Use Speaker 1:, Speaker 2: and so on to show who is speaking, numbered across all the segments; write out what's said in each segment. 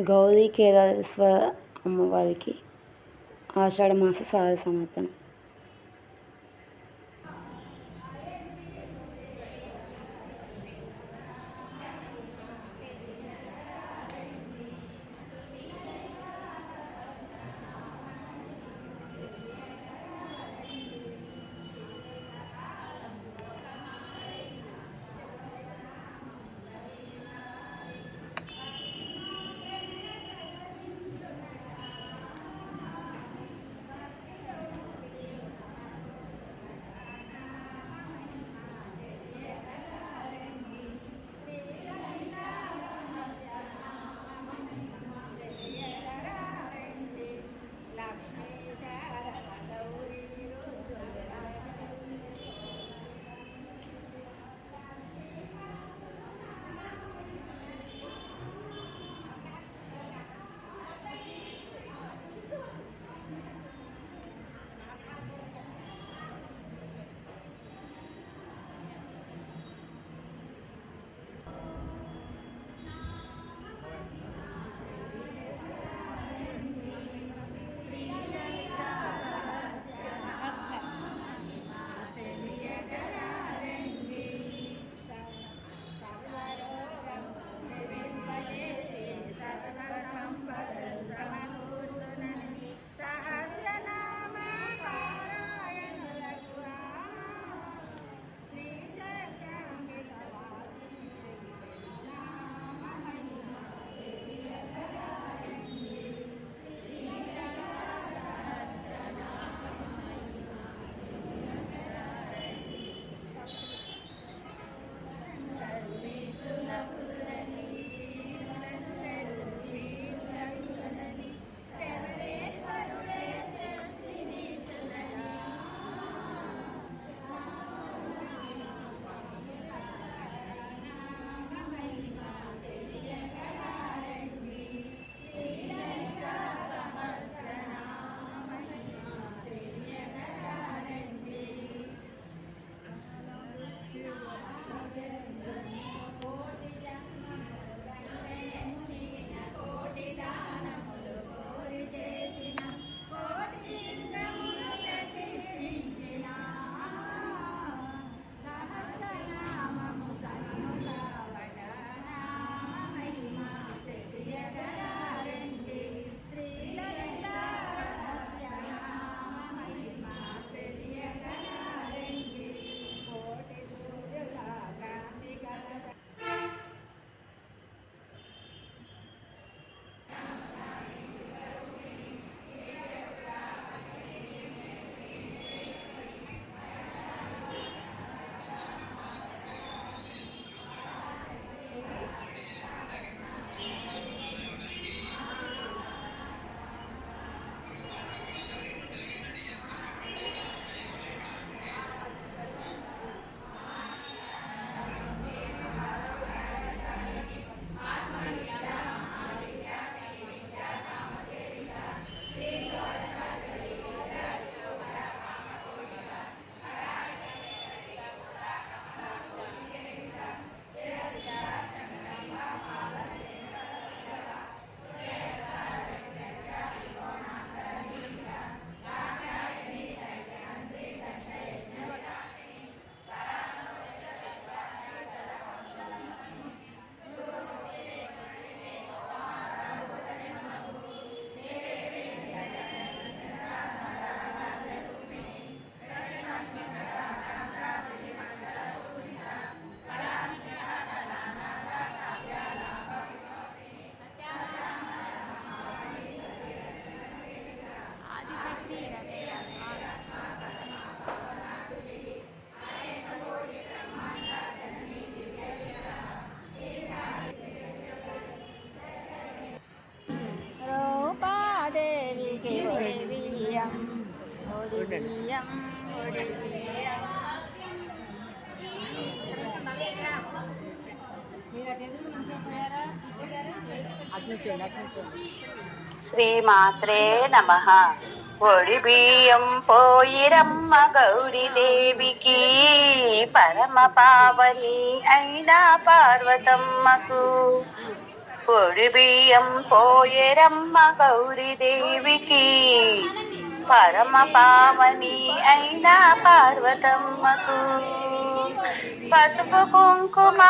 Speaker 1: గౌరీ కేదారేశ్వర అమ్మవారికి ఆషాఢమాస సార సమర్పణ.
Speaker 2: చూడండి ఒడిబియ్యం
Speaker 3: శ్రీమాత్రే నమ. ఒడి బియ్యం పోయిరమ్మ గౌరీదేవికి పరమ పావని అయిన పార్వతమ్మకు. పొడి బియ్యం పోయరమ్మ గౌరీదేవికి పరమ పావని అయిన పార్వతమ్మకు. పసుపు కుంకుమ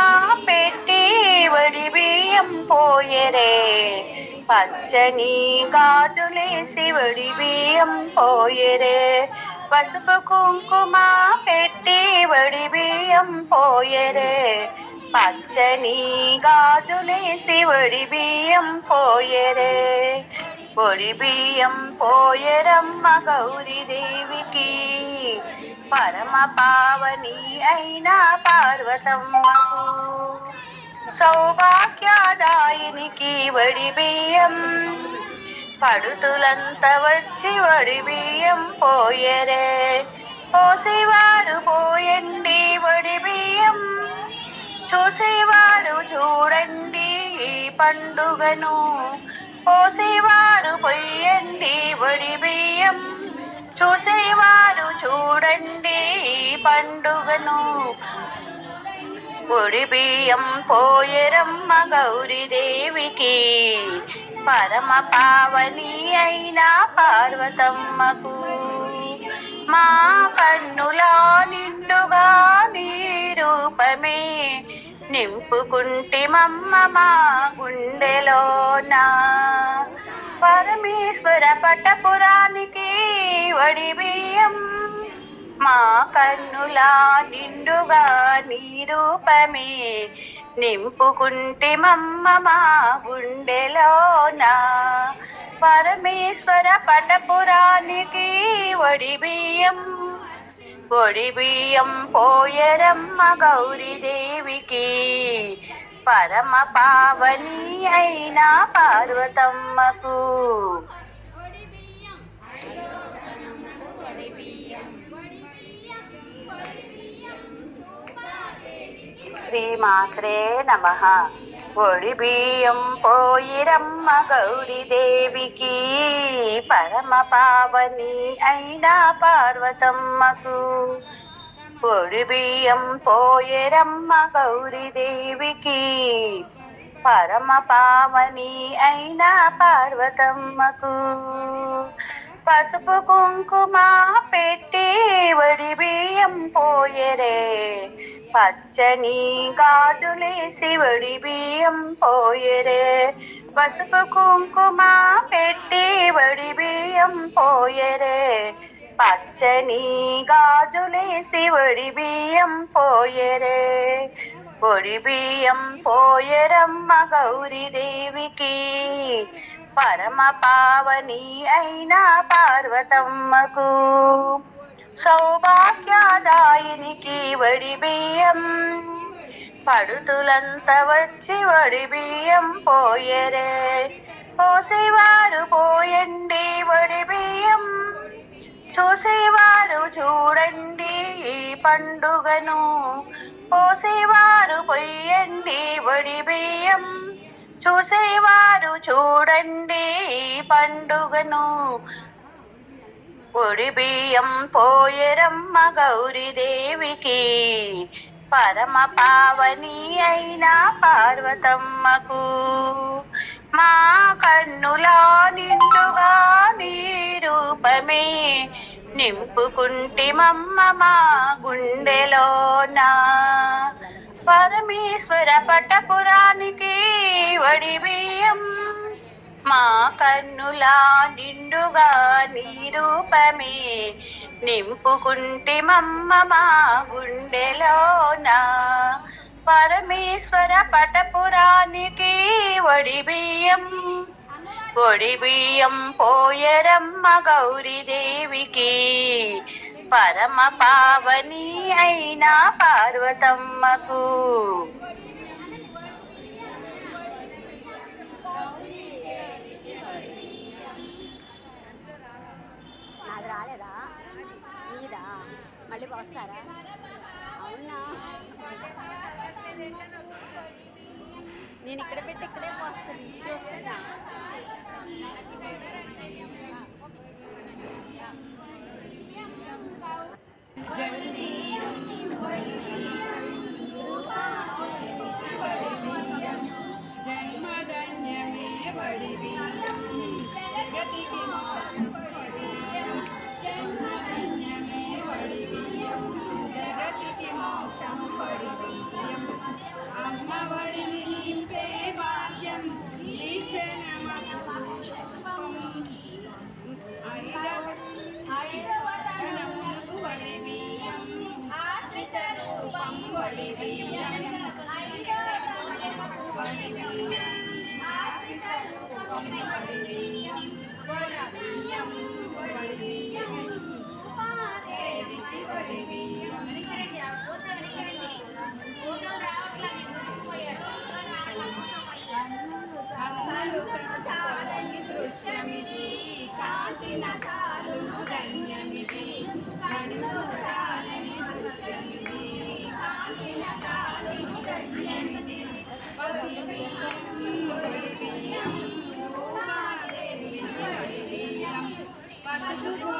Speaker 3: పెట్టి వడి బియ్యం పోయరే. పచ్చని గాజులేసి వడి బియ్యం పోయరే. పసుపు కుంకుమ పెట్టి వడి బియ్యం పోయరే. పచ్చని గాజులేసి వడి బియ్యం పోయరే. పొడి బియ్యం పోయరమ్మ గౌరీదేవికి. పరమ పావని అయిన పార్వతమ్మకు. సౌభాగ్యదాయినికి వడి బియ్యం పడుతులంత వచ్చి వడి బియ్యం పోయరే పోసేవారు పోయండి వడి బియ్యం చూసేవారు చూడండి ఈ పండుగను. పోసేవారు పొయ్యండి వడి బియ్యం. చూసేవారు చూడండి పండుగను. పొడి బియ్యం పోయరమ్మ గౌరీదేవికి. పరమ పావని అయిన పార్వతమ్మకు. మా కన్నులా నిండుగా నింపుకుంటి మమ్మ మా గుండెలోన. పరమేశ్వర పటపురానికి వడిబియ్యం మా కన్నులా నిండుగా నీ రూపమే నింపుకుంటి మమ్మ మా గుండెలోన. పరమేశ్వర పటపురానికి వడిబియ్యం పొడి బియ్యం పోయరమ్మ గౌరీదేవికి. పరమ పావని అయిన పార్వతమ్మకు. శ్రీమాత్రే నమ. పొడి బియ్యం పోయిరమ్మ గౌరీదేవికి పరమ పావని అయిన పార్వతమ్మకు పొడి బియ్యం పోయరమ్మ గౌరీదేవికి పరమ పావని అయిన పార్వతమ్మకు పసుపు కుంకుమ పెట్టి వడి బియ్యం పోయరే పచ్చని గాజులేసి శివుడి బియ్యం పోయరే. పసుపు కుంకుమ పెట్టి వడి బియ్యం పోయరే. పచ్చని గాజులేసి వడి బియ్యం పోయరే. పొడి బియ్యం పోయరమ్మ గౌరీదేవికి పరమ పావని అయిన పార్వతమ్మకు. సౌభాగ్యదాయినికి వడి బియ్యం. పడుతులంత వచ్చి వడి బియ్యం పోయరే. పోసేవారు పోయండి వడి బియ్యం. చూసేవారు చూడండి ఈ పండుగను. పోసేవారు పొయ్యండి వడి బియ్యం. చూసేవారు చూడండి ఈ పండుగను. పొడి బియ్యం పోయరమ్మ గౌరీదేవికి పరమ పావని అయిన పార్వతమ్మకు మా కన్నులా నిండుగా నీ రూపమే నింపుకుంటి మమ్మ మా గుండెలోన పరమేశ్వర పట్టపురానికి వడి బియ్యం మా కన్నులా నిండుగా నీ రూపమే. నింపుకుంటి మమ్మ మా గుండెలోన? పరమేశ్వర పటపురానికి ఒడిబియ్యం బియ్యం బియ్యం పోయరమ్మ గౌరీదేవికి. పరమ పావని అయిన పార్వతమ్మకు
Speaker 4: చేస్తారా? అవునా? నేను ఇక్కడ పెట్టి ఇక్కడే పోస్తాను చూస్తున్నా
Speaker 1: జల్దీ జన్మధన్యమే వడివి. జగతికి Thank you. పసుపు కుంకుమ